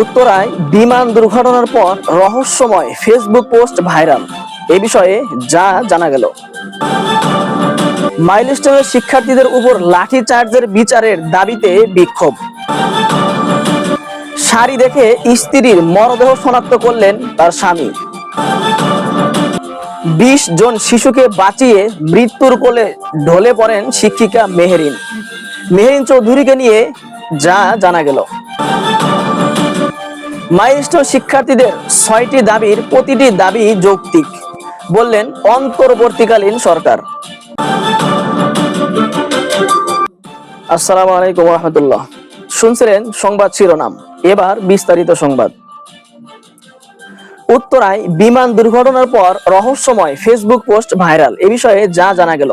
উত্তরায় বিমান দুর্ঘটনার পর রহস্যময় ফেসবুক পোস্ট ভাইরাল এ বিষয়ে যা জানা গেল। মাইলস্টোনের শিক্ষার্থীদের উপর লাঠি চার্জের বিচারের দাবিতে বিক্ষোভ। শাড়ি দেখে স্ত্রীর মরদেহ শনাক্ত করলেন তার স্বামী। বিশ জন শিশুকে বাঁচিয়ে মৃত্যুর কোলে ঢলে পড়েন শিক্ষিকা মেহেরিন। মেহেরিন চৌধুরীকে নিয়ে যা জানা গেল। মাইলস্টোন শিক্ষার্থীদের ছয়টি দাবির প্রতিটি দাবি যৌক্তিক, বললেন অন্তর্বর্তীকালীন সরকার। আসসালামু আলাইকুম রহমতুল্লাহ শুনছিলেন সংবাদ শিরোনাম, এবার বিস্তারিত সংবাদ। উত্তরায় বিমান দুর্ঘটনার পর রহস্যময় ফেসবুক পোস্ট ভাইরাল, এ বিষয়ে যা জানা গেল।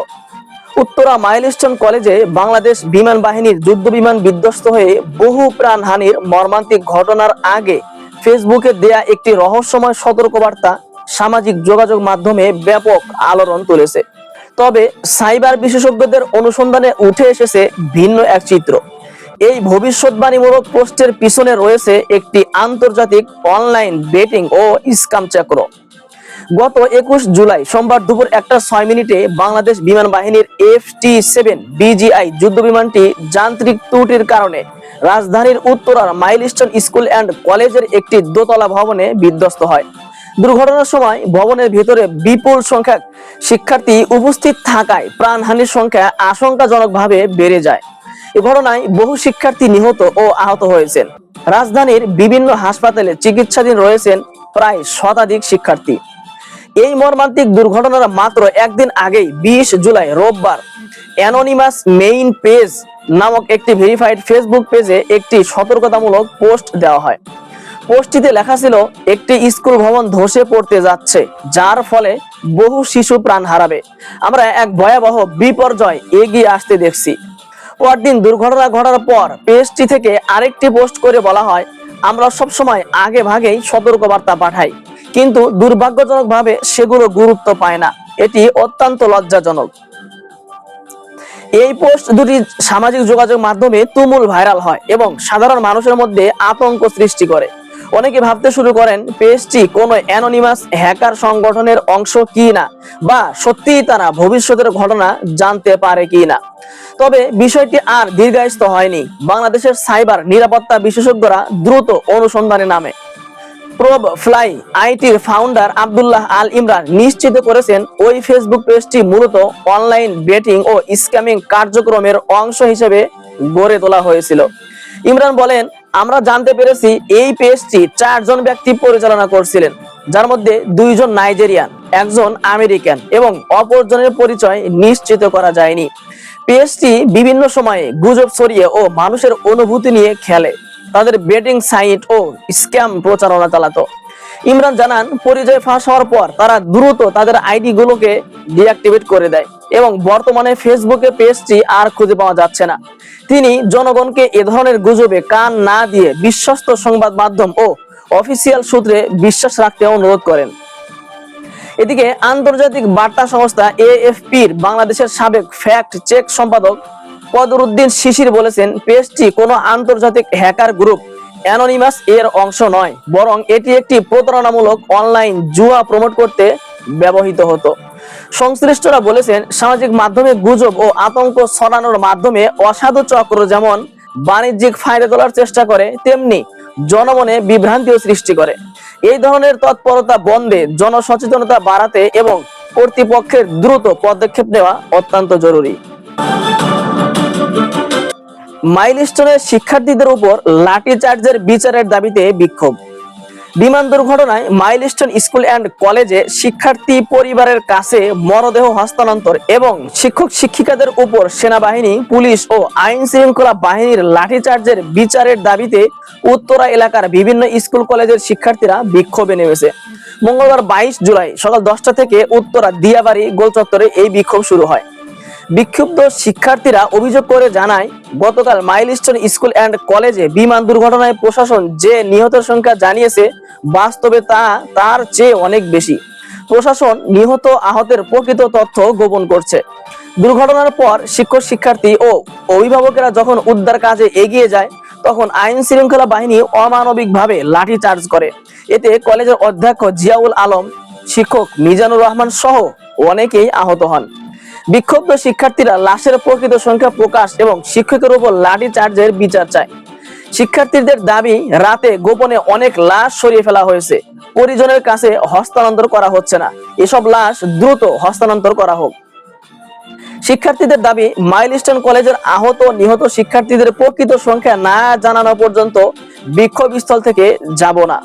উত্তরা মাইলস্টোন কলেজে বাংলাদেশ বিমান বাহিনীর যুদ্ধ বিমান বিধ্বস্ত হয়ে বহু প্রাণহানির মর্মান্তিক ঘটনার আগে ফেসবুকে দেয়া একটি রহস্যময় সতর্কবার্তা সামাজিক যোগাযোগ মাধ্যমে ব্যাপক আলোড়ন তুলেছে। তবে সাইবার বিশেষজ্ঞদের অনুসন্ধানে উঠে এসেছে ভিন্ন এক চিত্র। এই ভবিষ্যৎবাণীমূলক পোস্টের পিছনে রয়েছে একটি আন্তর্জাতিক অনলাইন বেটিং ও স্কাম চক্র। গত একুশ জুলাই সোমবার দুপুর একটা ছয় মিনিটে বাংলাদেশ বিমান বাহিনীর এফ টি সেভেন বিজিআই যুদ্ধ বিমানটি যান্ত্রিক ত্রুটির কারণে রাজধানীর উত্তরার মাইলস্টোন স্কুল অ্যান্ড কলেজের একটি দোতলা ভবনে বিধ্বস্ত হয়। দুর্ঘটনার সময় ভবনের ভিতরে বিপুল সংখ্যক শিক্ষার্থী উপস্থিত থাকায় প্রাণহানির সংখ্যা আশঙ্কাজনকভাবে বেড়ে যায়। এ ঘটনায় বহু শিক্ষার্থী নিহত ও আহত হয়েছেন। রাজধানীর বিভিন্ন হাসপাতালে চিকিৎসাধীন রয়েছেন প্রায় শতাধিক শিক্ষার্থী। এই মর্মান্তিক দুর্ঘটনার মাত্র একদিন আগেই বিশ জুলাই রোববার অ্যানোনিমাস মেইন পেজ নামক একটি ভেরিফাইড ফেসবুক পেজে একটি সতর্কতামূলক পোস্ট দেওয়া হয়। পোস্টটিতে লেখা ছিল, একটি স্কুল ভবন ধসে পড়তে যাচ্ছে, যার ফলে বহু শিশু প্রাণ হারাবে। আমরা এক ভয়াবহ বিপর্যয় এগিয়ে আসতে দেখছি। পরদিন দুর্ঘটনা ঘটার পর পেজটি থেকে আরেকটি পোস্ট করে বলা হয়, আমরা সবসময় আগে ভাগেই সতর্কবার্তা পাঠাই। কিন্তু দুর্ভাগ্যজনকভাবে সেগুলো গুরুত্ব পায় না। এটি অত্যন্ত লজ্জাজনক। এই পোস্ট দুটি সামাজিক যোগাযোগ মাধ্যমে তুমুল ভাইরাল হয় এবং সাধারণ মানুষের মধ্যে আতঙ্ক সৃষ্টি করে। অনেকে ভাবতে শুরু করেন, পেজটি কোনো অ্যানোনিমাস হ্যাকার সংগঠনের অংশ কি না? বা সত্যিই তারা ভবিষ্যতের ঘটনা জানতে পারে কি না? তবে বিষয়টি আর দীর্ঘায়িত হয়নি। বাংলাদেশের সাইবার নিরাপত্তা বিশেষজ্ঞরা দ্রুত অনুসন্ধানে নামে। প্রব ফ্লাই আইটির ফাউন্ডার আব্দুল্লাহ আল ইমরান নিশ্চিত করেছেন ওই ফেসবুক পেজটি মূলত অনলাইন বেটিং ও স্ক্যামিং কার্যক্রমের অংশ হিসেবে গড়ে তোলা হয়েছিল। ইমরান বলেন, আমরা জানতে পেরেছি এই পেজটি চারজন ব্যক্তি পরিচালনা করছিলেন, যার মধ্যে দুইজন নাইজেরিয়ান একজন আমেরিকান এবং অপরজনের পরিচয় নিশ্চিত করা যায়নি। পেজটি বিভিন্ন সময়ে গুজব ছড়িয়ে ও মানুষের অনুভূতি নিয়ে খেলে। তাদের বেটিং সাইট ও স্ক্যাম প্রচারণা চালাতো। ইমরান জানান পরিচয় ফাঁস হওয়ার পর তারা দ্রুত তাদের আইডি গুলোকে ডিঅ্যাক্টিভেট করে দেয় এবং বর্তমানে ফেসবুকে পেজটি আর খুঁজে পাওয়া যাচ্ছে না। তিনি জনগণকে এ ধরনের গুজবে কান না দিয়ে বিশ্বস্ত সংবাদ মাধ্যম ও অফিসিয়াল সূত্রে বিশ্বাস রাখতে অনুরোধ করেন। এদিকে আন্তর্জাতিক বার্তা সংস্থা এএফপির বাংলাদেশের সাবেক ফ্যাক্ট চেক সম্পাদক কদরুদ্দিন শিশির বলেছেন পেজটি কোনো আন্তর্জাতিক হ্যাকার গ্রুপ, অ্যানোনিমাস এর অংশ নয়, বরং এটি একটি প্রতারণামূলক অনলাইন জুয়া প্রমোট করতে ব্যবহৃত হতো। সংশ্লিষ্টরা বলেছেন, সামাজিক মাধ্যমে গুজব ও আতঙ্ক ছড়ানোর মাধ্যমে অসাধু চক্র যেমন বাণিজ্যিক ফায়দা তোলার চেষ্টা করে, তেমনি জনমনে বিভ্রান্তিও সৃষ্টি করে। এই ধরনের তৎপরতা বন্ধে জনসচেতনতা বাড়াতে এবং কর্তৃপক্ষের দ্রুত পদক্ষেপ নেওয়া অত্যন্ত জরুরি। মাইলস্টোনের শিক্ষার্থীদের উপর লাঠিচার্জের বিচারের দাবিতে বিক্ষোভ। বিমান দুর্ঘটনায় মাইলস্টোন স্কুল অ্যান্ড কলেজে শিক্ষার্থী পরিবারের কাছে মরদেহ হস্তান্তর এবং শিক্ষক শিক্ষিকাদের উপর সেনাবাহিনী, পুলিশ ও আইন শৃঙ্খলা বাহিনীর লাঠিচার্জের বিচারের দাবিতে উত্তরা এলাকার বিভিন্ন স্কুল কলেজের শিক্ষার্থীরা বিক্ষোভে নেমেছে। মঙ্গলবার বাইশ জুলাই সকাল দশটা থেকে উত্তরা দিয়াবাড়ি গোল চত্বরে এই বিক্ষোভ শুরু হয়। বিক্ষুব্ধ শিক্ষার্থীরা অভিযোগ করে জানায়, গতকাল মাইলস্টোন স্কুল অ্যান্ড কলেজে বিমান দুর্ঘটনায় প্রশাসন যে নিহতের সংখ্যা জানিয়েছে, বাস্তবে তা, তার চেয়ে অনেক বেশি। প্রশাসন নিহত আহতের প্রকৃত তথ্য গোপন করছে। দুর্ঘটনার পর শিক্ষক, শিক্ষার্থী ও অভিভাবকেরা যখন উদ্ধার কাজে এগিয়ে যায়, তখন আইন শৃঙ্খলা বাহিনী অমানবিকভাবে লাঠি চার্জ করে। এতে কলেজের অধ্যক্ষ জিয়াউল আলম, শিক্ষক মিজানুর রহমান সহ অনেকেই আহত হন। বিক্ষুব্ধ শিক্ষার্থীরা লাশের প্রকৃত সংখ্যা প্রকাশ এবং শিক্ষকের উপর লাঠি চার্জের বিচার চায়। শিক্ষার্থীদের দাবি, রাতে গোপনে অনেক লাশ সরিয়ে ফেলা হয়েছে। পরিজনের কাছে হস্তান্তর করা হচ্ছে না। এসব লাশ দ্রুত হস্তান্তর করা হোক। শিক্ষার্থীদের দাবি, মাইলস্টোন কলেজের আহত নিহত শিক্ষার্থীদের প্রকৃত সংখ্যা না জানানো পর্যন্ত বিক্ষোভ স্থল থেকে যাব না।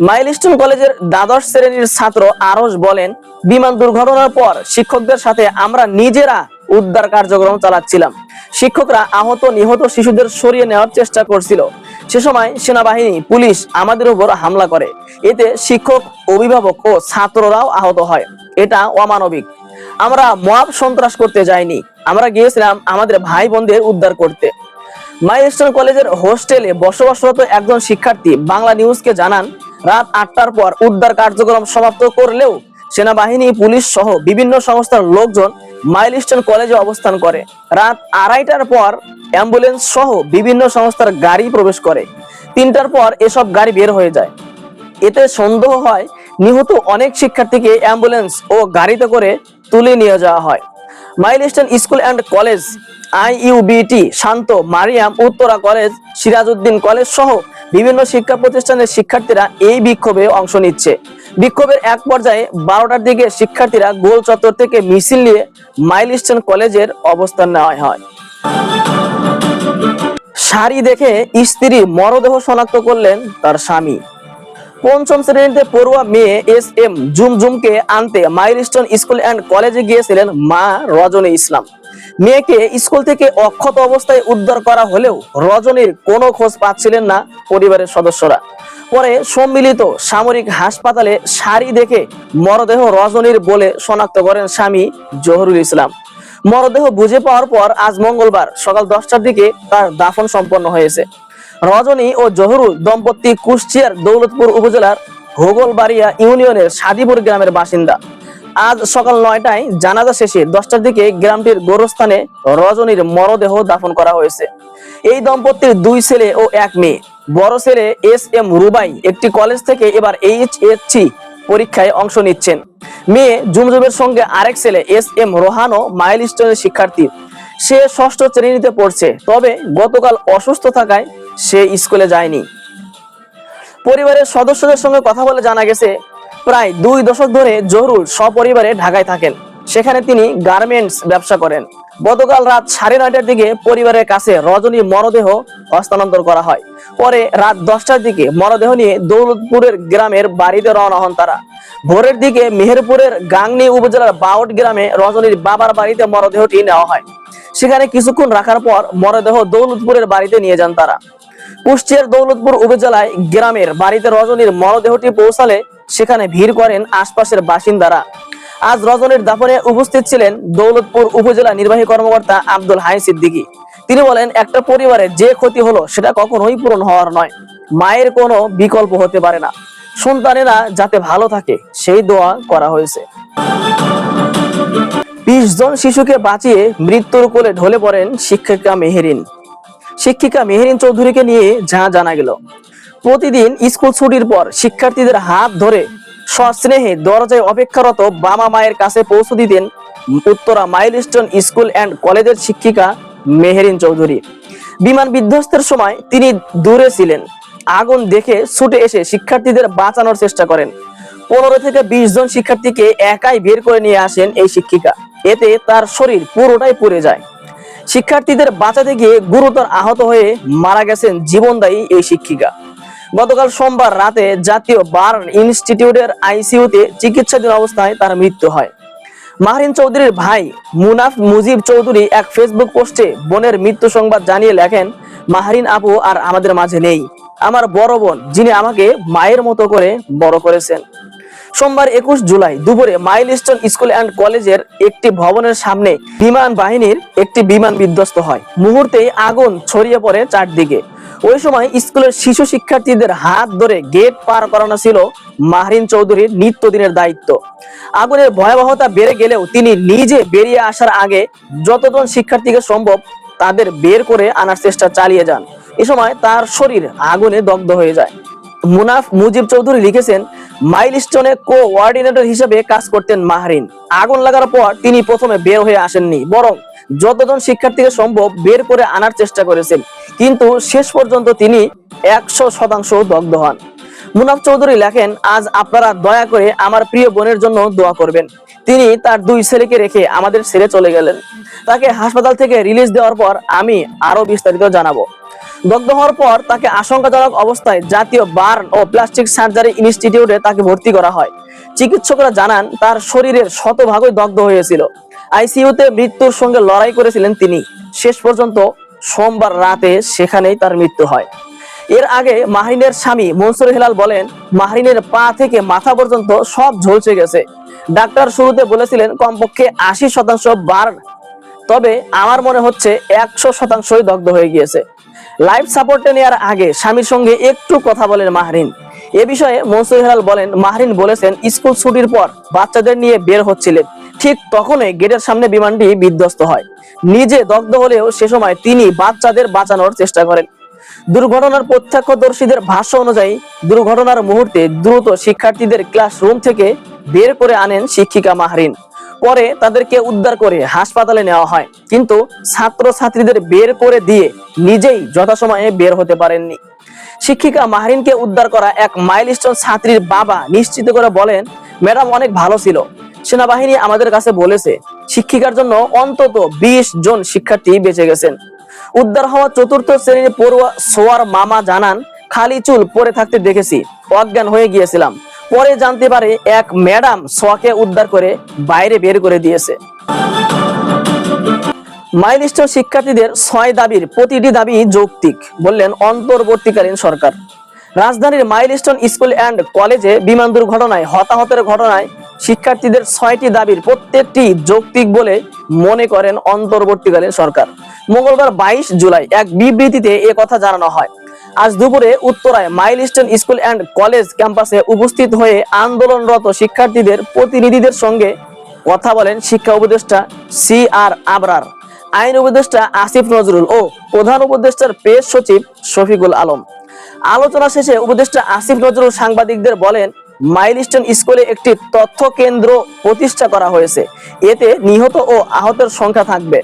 মাইলস্টোন কলেজের দ্বাদশ শ্রেণির ছাত্র আরস বলেন, বিমান দুর্ঘটনার পর শিক্ষকদের সাথে আমরা নিজেরা উদ্ধার কার্যক্রম চালাচ্ছিলাম। শিক্ষকরা আহত নিহত শিশুদের সরিয়ে নেওয়ার চেষ্টা করছিল। সে সময় সেনাবাহিনী, পুলিশ আমাদের উপর হামলা করে। এতে শিক্ষক, অভিভাবক ও ছাত্ররাও আহত হয়। এটা অমানবিক। আমরা মব সন্ত্রাস করতে যাইনি। আমরা গিয়েছিলাম আমাদের ভাই বোনদের উদ্ধার করতে। মাইলস্টোন কলেজের হোস্টেলে বসবাসরত একজন শিক্ষার্থী বাংলা নিউজকে জানান রাত আটটার পর উদ্ধার কার্যক্রম সমাপ্ত করলেও সেনাবাহিনী, পুলিশ সহ বিভিন্ন সংস্থার লোকজন মাইলস্টোন কলেজে অবস্থান করে। রাত আড়াইটার পর অ্যাম্বুলেন্স সহ বিভিন্ন সংস্থার গাড়ি প্রবেশ করে। তিনটার পর এসব গাড়ি বের হয়ে যায়। এতে সন্দেহ হয়, নিহত অনেক শিক্ষার্থীকে অ্যাম্বুলেন্স ও গাড়িতে করে তুলে নিয়ে যাওয়া হয়। Milestone school and college, IUBT, Shanto, Mariam Uttara college, Sirajuddin college সহ বিভিন্ন শিক্ষা প্রতিষ্ঠানের শিক্ষার্থীরা এই বিক্ষোভে অংশ নিচ্ছে। বিক্ষোভের এক পর্যায়ে বারোটার দিকে শিক্ষার্থীরা গোল চত্বর থেকে মিছিল নিয়ে মাইলস্টোন কলেজের অবস্থান নেওয়া হয়। শাড়ি দেখে স্ত্রী মরদেহ শনাক্ত করলেন তার স্বামী। পঞ্চম শ্রেণীতে পড়ুয়া মেয়ে এস এম জুমজুমকে আনতে মাইলস্টোন স্কুল অ্যান্ড কলেজে গিয়েছিলেন মা রজনী ইসলাম। মেয়েকে স্কুল থেকে অক্ষত অবস্থায় উদ্ধার করা হলেও রজনীর কোনো খোঁজ পাচ্ছিলেন না পরিবারের সদস্যরা। পরে সম্মিলিত সামরিক হাসপাতালে শাড়ি দেখে মরদেহ রজনীর বলে শনাক্ত করেন স্বামী জহরুল ইসলাম। মরদেহ বুঝে পাওয়ার পর আজ মঙ্গলবার সকাল দশটার দিকে তার দাফন সম্পন্ন হয়েছে। রজনী ও জহরুল দম্পতি কুষ্টিয়ার দৌলতপুর উপজেলার হোগলবাড়িয়া ইউনিয়নের সাদিপুর গ্রামের বাসিন্দা। আজ সকাল নয়টায় জানাজা শেষে দশটার দিকে গ্রামটির গোরস্থানে রজনীর মরদেহ দাফন করা হয়েছে। এই দম্পতির দুই ছেলে ও এক মেয়ে। বড় ছেলে এস এম রুবাই একটি কলেজ থেকে এবার এইচএসসি পরীক্ষায় অংশ নিচ্ছেন। মেয়ে জুমজুমের সঙ্গে আরেক ছেলে এস এম রোহানো মাইলস্টোনের শিক্ষার্থী। সে ষষ্ঠ শ্রেণীতে পড়ছে, তবে গতকাল অসুস্থ থাকায় সে স্কুলে যায়নি। পরিবারের সদস্যদের সঙ্গে কথা বলে জানা গেছে প্রায় দুই দশক ধরে জহরুল সপরিবারে ঢাকায় থাকেন। সেখানে তিনি গার্মেন্টস ব্যবসা করেন। গতকাল রাত সাড়ে নয়টার দিকে পরিবারের কাছে রজনী মরদেহ হস্তান্তর করা হয়। পরে রাত দশটার দিকে মরদেহ নিয়ে দৌলতপুরের গ্রামের বাড়িতে রওনা হন তারা। ভোরের দিকে মেহেরপুরের গাংনী উপজেলার বাউট গ্রামে রজনীর বাবার বাড়িতে মরদেহটি নেওয়া হয়। সেখানে কিছুক্ষণ রাখার পর মরদেহ দৌলতপুরের বাড়িতে নিয়ে যান তারা। কুষ্টিয়ার দৌলতপুর উপজেলায় গ্রামের বাড়িতে রজনীর মরদেহটি পৌঁছালে সেখানে ভিড় করেন আশপাশের বাসিন্দারা। আজ রজনীর দাফনে উপস্থিত ছিলেন দৌলতপুর উপজেলা নির্বাহী কর্মকর্তা আব্দুল হাই সিদ্দিকী। তিনি বলেন, একটা পরিবারের যে ক্ষতি হলো সেটা কখনোই পূরণ হওয়ার নয়। মায়ের কোনো বিকল্প হতে পারে না। সন্তানেরা যাতে ভালো থাকে, সেই দোয়া করা হয়েছে। বিশ জন শিশুকে বাঁচিয়ে মৃত্যুর কোলে ঢলে পড়েন শিক্ষিকা মেহেরিন। শিক্ষিকা মেহেরিন চৌধুরীকে নিয়ে যা জানা গেল। প্রতিদিন স্কুল ছুটির পর শিক্ষার্থীদের হাত ধরে সস্নেহে দরজায় অপেক্ষারত বাবা মায়ের কাছে পৌঁছে দিতেন Uttara mile Milestone school and কলেজের শিক্ষিকা মেহেরিন চৌধুরী। বিমান বিধ্বস্তের সময় তিনি দূরে ছিলেন। আগুন দেখে ছুটে এসে শিক্ষার্থীদের বাঁচানোর চেষ্টা করেন। পনেরো থেকে বিশ জন শিক্ষার্থীকে একাই বের করে নিয়ে আসেন এই শিক্ষিকা। এতে তার শরীর পুরোটাই পুড়ে যায়। শিক্ষার্থীদের বাঁচাতে গিয়ে গুরুতর আহত হয়ে মারা গেছেন জীবনদায়ী এই শিক্ষিকা। গতকাল সোমবার রাতে জাতীয় বার্ন ইনস্টিটিউটের আইসিইউতে চিকিৎসাধীন অবস্থায় তার মৃত্যু হয়। মাহরিন চৌধুরীর ভাই মুনাফ মুজিব চৌধুরী এক ফেসবুক পোস্টে বোনের মৃত্যু সংবাদ জানিয়ে লেখেন, মাহরিন আপু আর আমাদের মাঝে নেই। আমার বড় বোন, যিনি আমাকে মায়ের মতো করে বড় করেছেন। সোমবার একুশ জুলাই দুপুরে মাইলস্টোন স্কুল অ্যান্ড কলেজের একটি ভবনের সামনে বিমান বাহিনীর একটি বিমান বিধ্বস্ত হয়। মুহূর্তেই আগুন ছড়িয়ে পড়ে চারদিকে। ওই সময় স্কুলের শিশু শিক্ষার্থীদের হাত ধরে গেট পার করানো ছিল মাহরিন চৌধুরীর নিত্যদিনের দায়িত্ব। আগুনের ভয়াবহতা বেড়ে গেলেও তিনি নিজে বেরিয়ে আসার আগে যতজন শিক্ষার্থীকে সম্ভব তাদের বের করে আনার চেষ্টা চালিয়ে যান। এ সময় তার শরীর আগুনে দগ্ধ হয়ে যায়। মুনাফ মুজিব চৌধুরী লিখেছেন মাইলস্টোনে কো ওয়ার্ডিনেটর হিসেবে কাজ করতেন মাহরিন। আগুন লাগার পর তিনি প্রথমে বের হয়ে আসেননি, বরং যতজন শিক্ষার্থীকে সম্ভব বের করে আনার চেষ্টা করেছেন। কিন্তু শেষ পর্যন্ত তিনি একশো শতাংশ দগ্ধ হন। মুনাফ চৌধুরী লেখেন, আজ আপনারা দয়া করে আমার প্রিয় বোনের জন্য দোয়া করবেন। তিনি তার দুই ছেলেকে রেখে আমাদের ছেড়ে চলে গেলেন। তাকে হাসপাতাল থেকে রিলিজ দেওয়ার পর আমি আরও বিস্তারিত জানাব। দগ্ধ হওয়ার পর তাকে আশঙ্কাজনক অবস্থায় জাতীয় বার্ন ও প্লাস্টিক সার্জারি ইনস্টিটিউটে তাকে ভর্তি করা হয়। চিকিৎসকরা জানান, তার শরীরের শতভাগই দগ্ধ হয়েছিল। আইসিইউতে মৃত্যুর সঙ্গে লড়াই করেছিলেন তিনি। শেষ পর্যন্ত সোমবার রাতে সেখানেই তার মৃত্যু হয়। এর আগে মাহিনের স্বামী মনসুর হেলাল বলেন, মাহরিনের পা থেকে মাথা পর্যন্ত সব ঝলসে গেছে। ডাক্তার শুরুতে বলেছিলেন, কমপক্ষে আশি শতাংশ বার্ন তবে আমার মনে হচ্ছে একশো শতাংশই দগ্ধ হয়ে গিয়েছে। লাইফ সাপোর্টে নেওয়ার আগে স্বামীর সঙ্গে একটু কথা বলেন মাহরিন। এ বিষয়ে মনসুর হেলাল বলেন, মাহরিন বলেছেন, স্কুল ছুটির পর বাচ্চাদের নিয়ে বের হচ্ছিলেন। ঠিক তখনই গেটের সামনে বিমানটি বিধ্বস্ত হয়। নিজে দগ্ধ হলেও সে সময় তিনি বাচ্চাদের বাঁচানোর চেষ্টা করেন। দুর্ঘটনার প্রত্যক্ষদর্শীদের ভাষ্য অনুযায়ী, দুর্ঘটনার মুহূর্তে দ্রুত শিক্ষার্থীদের ক্লাসরুম থেকে বের করে আনেন শিক্ষিকা মাহরিন। পরে তাদেরকে উদ্ধার করে হাসপাতালে নেওয়া হয়। কিন্তু ছাত্র ছাত্রীদের বের করে দিয়ে নিজেই যথাসময়ে বের হতে পারেননি। শিক্ষিকা মাহরিনকে উদ্ধার করা এক মাইলস্টোন ছাত্রীর বাবা নিশ্চিত করে বলেন, ম্যাডাম, অনেক ভালো ছিল। সেনাবাহিনী আমাদের কাছে বলেছে, শিক্ষিকার জন্য অন্তত বিশ জন শিক্ষার্থী বেঁচে গেছেন। উদ্ধার হওয়া চতুর্থ শ্রেণির পড়ুয়া সোয়ার মামা জানান, খালি চুল পরে থাকতে দেখেছি, অজ্ঞান হয়ে গিয়েছিলাম। পরে জানতে পারে এক ম্যাডাম সোয়াকে উদ্ধার করে বাইরে বের করে দিয়েছে। মাইলস্টোন শিক্ষার্থীদের ছয় দাবির প্রতিটি দাবি যৌক্তিক, বললেন অন্তর্বর্তীকালীন সরকার। রাজধানীর মাইলস্টোন স্কুল অ্যান্ড কলেজে বিমান দুর্ঘটনায়, হতাহতের ঘটনায় শিক্ষার্থীদের ছয়টি দাবির প্রত্যেকটি যৌক্তিক বলে মনে করেন অন্তর্বর্তীকালীন সরকার। মঙ্গলবার বাইশ জুলাই এক বিবৃতিতে কথা জানানো হয়। আজ দুপুরে উত্তরায় মাইলস্টোন স্কুল অ্যান্ড কলেজ ক্যাম্পাসে উপস্থিত হয়ে আন্দোলনরত শিক্ষার্থীদের প্রতিনিধিদের সঙ্গে কথা বলেন শিক্ষা উপদেষ্টা সি আর আবরার, আইন উপদেষ্টা আসিফ নজরুল ও প্রধান উপদেষ্টার পেশ সচিব শফিকুল আলম। আলোচনা শেষে উপদেষ্টা আসিফ নজরুল সাংবাদিকদের বলেন, মাইলস্টোন স্কুলে একটি তথ্য কেন্দ্র প্রতিষ্ঠা করা হয়েছে। এতে নিহত ও আহতের সংখ্যা থাকবে।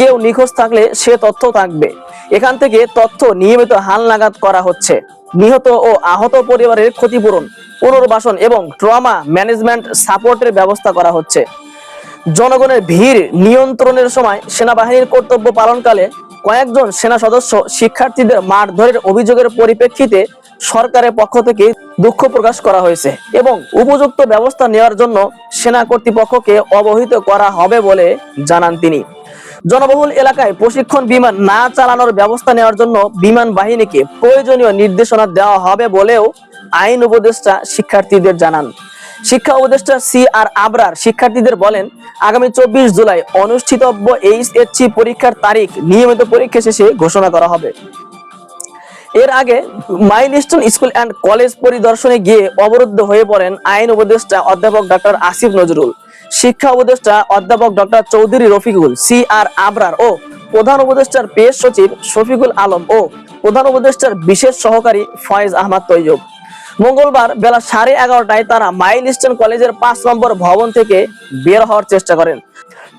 কেউ নিখোঁজ থাকলে সে তথ্য থাকবে। এখান থেকে তথ্য নিয়মিত হালনাগাদ করা হচ্ছে। নিহত ও আহত পরিবারের ক্ষতিপূরণ, পুনর্বাসন এবং ট্রমা ম্যানেজমেন্ট সাপোর্টের ব্যবস্থা করা হচ্ছে। জনগণের ভিড় নিয়ন্ত্রণের সময় সেনাবাহিনীর কর্তব্য পালনকালে কয়েকজন সেনা সদস্য শিক্ষার্থীদের মারধরের অভিযোগের পরিপ্রেক্ষিতে সরকারের পক্ষ থেকে দুঃখ প্রকাশ করা হয়েছে এবং উপযুক্ত ব্যবস্থা নেওয়ার জন্য সেনা কর্তৃপক্ষকে অবহিত করা হবে বলে জানান তিনি। জনবহুল এলাকায় প্রশিক্ষণ বিমান না চালানোর ব্যবস্থা নেওয়ার জন্য বিমান বাহিনীকে প্রয়োজনীয় নির্দেশনা দেওয়া হবে বলেও আইন উপদেষ্টা শিক্ষার্থীদের জানান। শিক্ষা উপদেষ্টা সি আর আবরার শিক্ষার্থীদের বলেন, আগামী চব্বিশ জুলাই অনুষ্ঠিতব্য এইচএসসি পরীক্ষার তারিখ নিয়মিত পরীক্ষা শেষে ঘোষণা করা হবে। এর আগে mile Milestone school and college পরিদর্শনে গিয়ে অবরুদ্ধ হয়ে পড়েন আইন উপদেষ্টা অধ্যাপক ডক্টর আসিফ নজরুল। শিক্ষা উপদেষ্টা অধ্যাপক doctor Chowdhury Rafiqul, C R Abrar ও প্রধান উপদেষ্টার পেশ সচিব শফিকুল আলম ও প্রধান উপদেষ্টার বিশেষ সহকারী ফয়েজ আহমদ তৈয়ব। মঙ্গলবার বেলা সাড়ে এগারোটায় তারা মাইলস্টোন কলেজের পাঁচ নম্বর ভবন থেকে বের হওয়ার চেষ্টা করেন।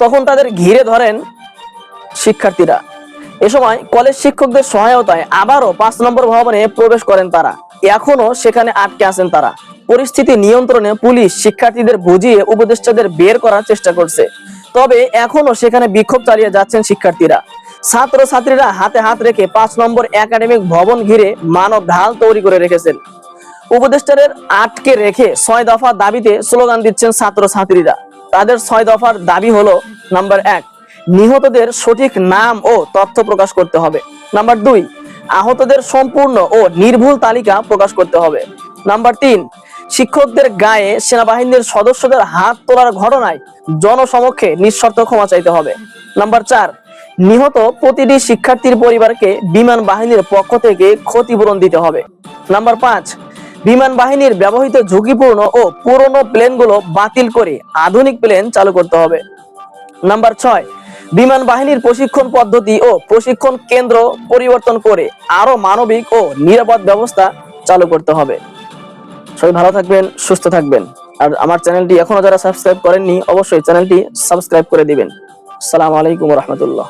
তখন তাদের ঘিরে ধরেন শিক্ষার্থীরা। এ সময় কলেজ শিক্ষকদের সহায়তায় আবারও পাঁচ নম্বর ভবনে প্রবেশ করেন তারা। এখনও সেখানে আটকে আছেন তারা। পরিস্থিতি নিয়ন্ত্রণে পুলিশ শিক্ষার্থীদের বুঝিয়ে উপদেষ্টাদের বের করার চেষ্টা করছে। তবে এখনও সেখানে বিক্ষোভ চালিয়ে যাচ্ছেন শিক্ষার্থীরা। ছাত্র ছাত্রীরা হাতে হাত রেখে পাঁচ নম্বর একাডেমিক ভবন ঘিরে মানব ঢাল তৈরি করে রেখেছেন। উপদেষ্টাদের আটকে রেখে ছয় দফা দাবিতে স্লোগান দিচ্ছেন ছাত্র ছাত্রীরা তাদের ছয় দফার দাবি হলো, নাম্বার এক, নিহতদের সঠিক নাম ও তথ্য প্রকাশ করতে হবে। নাম্বার দুই, আহতদের সম্পূর্ণ ও নির্ভুল তালিকা প্রকাশ করতে হবে। নাম্বার তিন শিক্ষকদের গায়ে সেনাবাহিনীর সদস্যদের হাত তোলার ঘটনায় জনসমক্ষে নিঃশর্ত ক্ষমা চাইতে হবে। নাম্বার চার, নিহত প্রতিটি শিক্ষার্থীর পরিবারকে বিমান বাহিনীর পক্ষ থেকে ক্ষতিপূরণ দিতে হবে। নাম্বার পাঁচ, বিমান বাহিনীর ব্যবহৃত ঝুঁকিপূর্ণ ও পুরনো প্লেনগুলো বাতিল করে আধুনিক প্লেন চালু করতে হবে। নাম্বার ছয়, বিমান বাহিনীর প্রশিক্ষণ পদ্ধতি ও প্রশিক্ষণ কেন্দ্র পরিবর্তন করে আরও মানবিক ও নিরাপদ ব্যবস্থা চালু করতে হবে। সবাই ভালো থাকবেন, সুস্থ থাকবেন। আর আমার চ্যানেলটি এখনও যারা সাবস্ক্রাইব করেননি, অবশ্যই চ্যানেলটি সাবস্ক্রাইব করে দিবেন। সালাম আলাইকুম রহমতুল্লাহ।